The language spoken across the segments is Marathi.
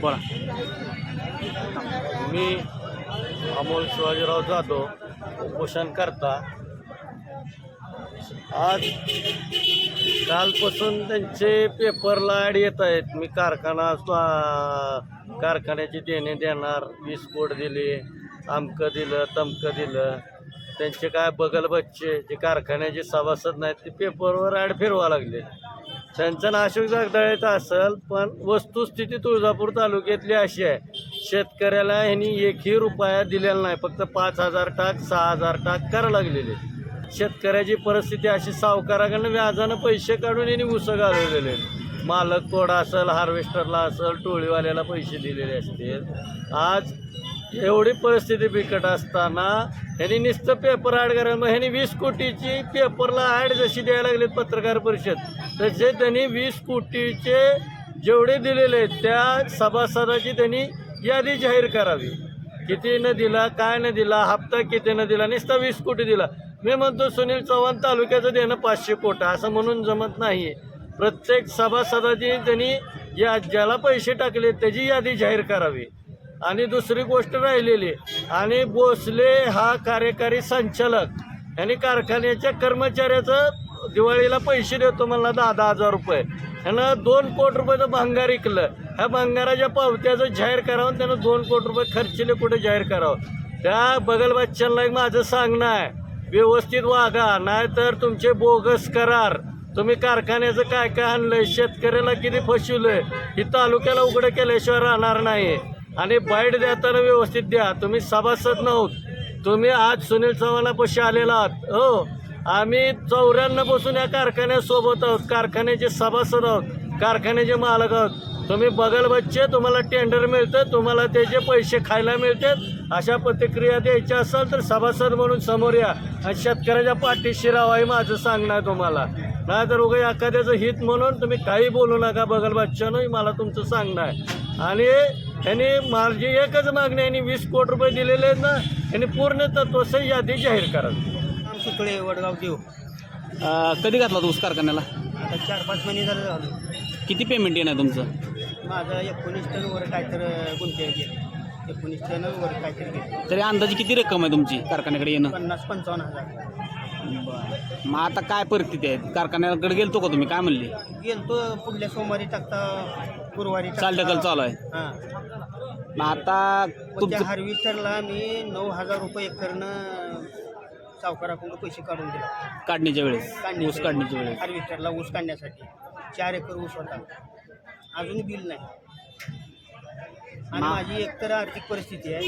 बोला. मी अमोल शिवाजीराव जाधव उपोषण करता. आज कालपासून त्यांचे पेपरला ॲड येत आहेत. मी कारखाना स्वा- कारखान्याची देणे देणार. वीस कोट दिली अमकं दिलं तमकं दिलं. त्यांचे काय बगल बच्चे जे कारखान्याचे सभासद नाहीत ते पेपरवर ॲड फिरवा लागले. त्यांचं नाशिक जगदळायचं असेल पण वस्तुस्थिती तुळजापूर तालुक्यातली अशी आहे. शेतकऱ्याला ह्यांनी एकही रुपया दिलेला नाही फक्त पाच हजार टाक सहा हजार टाक करा लागलेले. शेतकऱ्याची परिस्थिती अशी सावकाराकडनं व्याजानं पैसे काढून यांनी उसं घालवलेले. मालक कोडा असेल हार्वेस्टरला असेल टोळीवाल्याला पैसे दिलेले असतील. आज एवढी परिस्थिती बिकट असताना त्यांनी नुसतं पेपर ॲड करायला मग ह्यांनी वीस कोटीची पेपरला ॲड जशी द्यायला लागलीत पत्रकार परिषद तसे त्यांनी वीस कोटीचे जेवढे दिलेले आहेत त्या सभासदाची त्यांनी यादी जाहीर करावी. किती न दिला काय न दिला हप्ता किती न दिला नुसता वीस कोटी दिला. मी म्हणतो सुनील चव्हाण तालुक्याचं देणं पाचशे कोटा असं म्हणून जमत नाही प्रत्येक सभासदाची त्यांनी या ज्याला पैसे टाकले त्याची यादी जाहीर करावी. आणि दुसरी गोष्ट राहिलेली आणि भोसले हा कार्यकारी संचालक. यांनी कारखान्याच्या कर्मचाऱ्याचं दिवाळीला पैसे देतो मला दहा दहा हजार रुपये. ह्यानं दोन कोटी रुपयाचं भांगार इकलं. ह्या भांगाराच्या पावत्याचं जाहीर करावं त्यानं दोन कोटी रुपये खर्चिले कुठे जाहीर करावं? त्या बगल बच्चनला एक माझं सांगणं आहे व्यवस्थित वागा नाहीतर तुमचे बोगस करार. तुम्ही कारखान्याचं काय काय आणलंय? शेतकऱ्याला किती फसवलंय? ही तालुक्याला उघडं केल्याशिवाय राहणार नाही. आणि बाईट देताना व्यवस्थित द्या. तुम्ही सभासद नव्हत. तुम्ही आज सुनील चव्हाणापाशी आलेला आहात. हो. आम्ही चौऱ्याण्णव या कारखान्यासोबत आहोत. कारखान्याचे सभासद आहोत. कारखान्याचे मालक आहोत. तुम्ही बगल बच्चे तुम्हाला टेंडर मिळतं तुम्हाला त्याचे पैसे खायला मिळतात अशा प्रतिक्रिया द्यायच्या असेल तर सभासद म्हणून समोर या. आणि शेतकऱ्याच्या पाठीशी राहा हे माझं सांगणं आहे तुम्हाला. नाहीतर उगा एखाद्याचं हित म्हणून तुम्ही काही बोलू नका. बगल बच्चानं हे मला तुमचं सांगणं आहे आणि यांनी माझी एकच मागणी यांनी वीस कोटी रुपये दिलेले आहेत ना यांनी पूर्ण तत्वसही यादी जाहीर करावी सुतळे वडगाव देव. अं, कधी घातला तू ऊस कारखान्याला? आता चार पाच महिने झालं झालं. किती पेमेंट येणार तुमचं? माझं एकोणीस टन वर काहीतरी गुंठे गेले. एकोणीस टन वर काहीतरी गेले. तरी अंदाजे किती रक्कम आहे तुमची कारखान्याकडे येणं? पन्नास पंचावन्न हजार. मग आता काय परिस्थिती आहे? कारखान्याकडे गेलतो का तुम्ही? काय म्हणले? गेलतो पुढल्या सोमवारी टाकता गुरुवारी. चाल ढकल चालू आहे. हां. मग आता मग त्या तुमचं हार्वेस्टरला मी नऊ हजार रुपये एकरनं सावकाराकडून पैसे काढून दिला. काढण्याच्या वेळेस ऊस काढण्याच्या वेळेस हार्वेस्टरला ऊस काढण्यासाठी. चार एकर ऊस होता. अजून बिल नाही. आणि मा- माझी एकतर आर्थिक परिस्थिती आहे.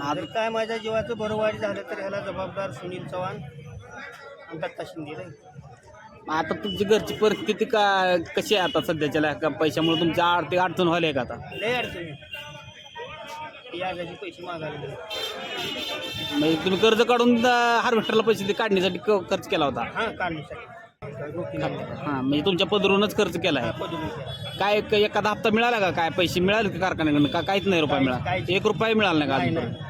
जर काय माझ्या जीवाचं बरं वाईट झालं तर ह्याला जबाबदार सुनील चव्हाण आणि दत्ता शिंदे राहील मग आता तुमची घरची परिस्थिती का कशी आहे आता सध्याच्या का पैशामुळे तुमची आर्थिक अडचण व्हायला आहे का आता? लय अडचणी पैसे मागायला. म्हणजे तुम्ही कर्ज काढून हार्वेस्टरला पैसे ते काढण्यासाठी क- खर्च केला होता. हां काढण्यासाठी. रोखीला हां म्हणजे तुमच्या पदरूनच खर्च केला आहे पदवी. काय क- एखादा हप्ता मिळाला का? काय पैसे मिळाले का कारखान्याकडनं? का काहीच नाही रुपया मिळाला? काहीच. एक रुपया मिळाला नाही का नाही अजून नाही.